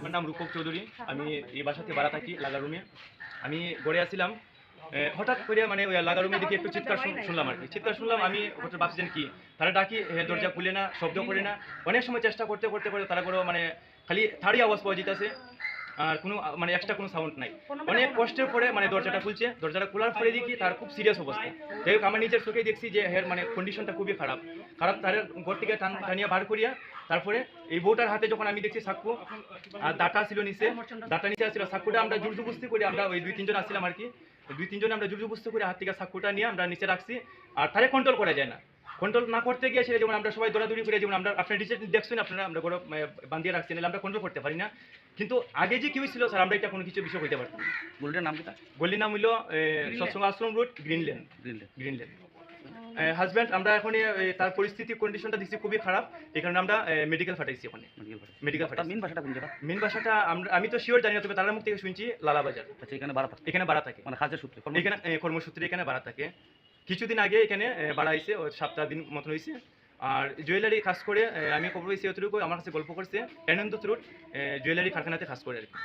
আমার নাম রূপক চৌধুরী। আমি এই বাসাতে ভাড়া থাকি লাগা রুমে। আমি গড়ে আসছিলাম হঠাৎ করে মানে ওই লাগা রুমে দেখি একটু চিৎকার শুনলাম আর কি। চিৎকার শুনলাম, আমি হঠাৎ ভাবছিলেন কি, তারা ডাকি দরজা খুলে না, শব্দ করে না। অনেক সময় চেষ্টা করতে করতে করতে তারা করে মানে খালি থার্ডই আওয়াজ পাওয়া যেতেছে। আর কোনো মানে এক্সট্রা কোনো সাউন্ড নাই। অনেক কষ্টের পরে মানে দরজাটা খুলছে দরজাটা খোলার পরে দেখি তার খুব সিরিয়াস অবস্থা। যাই হোক আমার নিজের চোখে দেখছি যে হের মানে কন্ডিশনটা খুবই খারাপ। খারাপ তার ঘর থেকে টান টানিয়ে বার করিয়া তারপরে এই বউটার হাতে যখন আমি দেখছি সাক্ষু আর দাটা ছিল নিচে দাটা নিচে আসছিল সাক্কুটা আমরা জোর জবস্তি করে আমরা ওই দুই তিনজন আসছিলাম আর কি। দুই তিনজন আমরা জোর জবস্তি করে হাত থেকে সাক্ষুটা নিয়ে আমরা নিচে রাখছি আর তারে কন্ট্রোল করা যায় না। কন্ট্রোল না করতে গিয়ে সেটা যেমন আমরা সবাই দৌড়াদৌড়ি করে যেমন আমরা আপনার ডিসে দেখছেন আপনারা আমরা গরম বান্ধিয়ে রাখছি নাহলে আমরা কন্ট্রোল করতে পারি না। কিন্তু আগে যে কি হয়েছিল স্যার আমরা এটা কোনো কিছু বিষয় হইতে পারতাম না। গলিটার নাম কিটা গল্লির নাম হইল Satsang Ashram road Greenland Greenland Greenland husband আমরা এখন তার পরিস্থিতি কন্ডিশনটা দেখছি খুবই খারাপ। এই কারণে আমরা মেডিকেল ফাটাইছি ওখানে মেডিকেল মেডিকেল মেন ভাষাটা কোন জায়গা মেন ভাষাটা আমরা আমি তো শিওর জানি না তবে তার মুখ থেকে শুনছি লালাবাজার। আচ্ছা এখানে বাড়া থাকে। এখানে বাড়া থাকে। মানে কাজের সূত্রে এখানে কর্মসূত্রে এখানে বাড়া থাকে। কিছুদিন আগে এখানে বাড়া হয়েছে সাতটা দিন মতন হয়েছে আর জুয়েলারি খাস করে আমি খবর পেয়েছি অতটুকু আমার কাছে গল্প করছে আনন্দ রোড জুয়েলারি কারখানাতে খাস করে আর কি।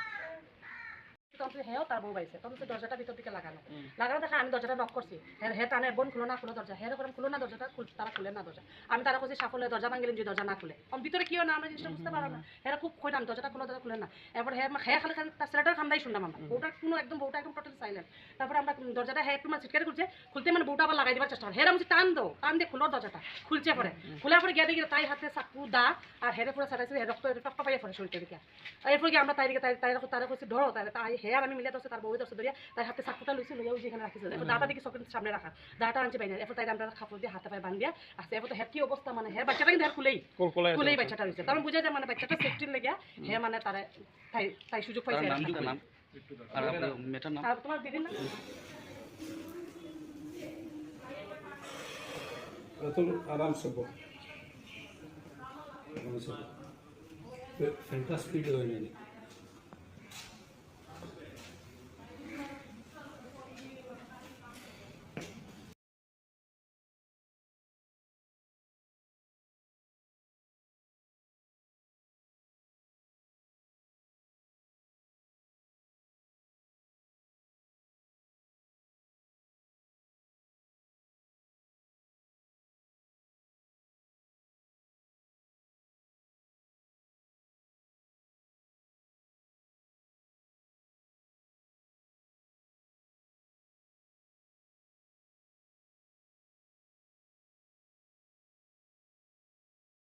তখন হেও তার বউ পাইছে তখন দরজাটা ভিতর দিকে লাগানো লাগানো দেখা আমি দরজাটা নক করছি হ্যাঁ হে টানে বোন খুলো না খুলো দরজা হ্যাঁ করে খুলো না দরজাটা খুল- তারা খুলে না দরজা আমি তারা করছি সাফল্য দরজা ভাঙিলেন যে দরজা না খুলে। আমি ভিতরে কি হয় না আমরা জিনিসটা বুঝতে পারো না হ্যাঁ খুব কইলাম দরজাটা খুলো দরজা খুলে না। এরপর হ্যাঁ হ্যাঁ খালি খালি তার ছেলেটার খান্দাই শুনলাম আমরা বউটা কোনো একদম বউটা একদম টোটাল সাইলেন্ট তারপরে আমরা দরজাটা হ্যাঁ একটু মানে ছিটকারে খুলছে। খুলতে মানে বউটা আবার লাগাই দেওয়ার চেষ্টা করে হ্যাঁ আমি টান দো টান দিয়ে খুলো দরজাটা খুলছে পরে খোলার পরে গিয়ে দেখি তাই হাতে চাকু দা আর হেরে পুরো সাটাইছে রক্ত টপকা পাইয়া পড়ে শরীরটা দিকে এরপর কি আমরা তাই দিকে তাই তাই তারা করছি ধরো তাই তাই হে হ্যাঁ আমি মিলে দশ তার বউ দশ ধরিয়া তার হাতে সাতটা লইছি লইয়া যেখানে রাখিছে। এখন দাঁতা দেখি সব সামনে রাখা। দাঁটা আনছে পাইনি এরপর তাই আমরা খাপড় দিয়ে হাতে পায়ে বান্ধিয়া আসে এরপর হ্যাঁ কি অবস্থা মানে? হ্যাঁ বাচ্চাটা কিন্তু হ্যাঁ খুলেই। খুলেই বাচ্চাটা হয়েছে তার বুঝা যায় মানে বাচ্চাটা সেফটির লেগে হ্যাঁ মানে তার তাই তাই সুযোগ পাইছে তোমার দিদির নাম? রতন ফ্যান্টাস্টিক হয়ে নেই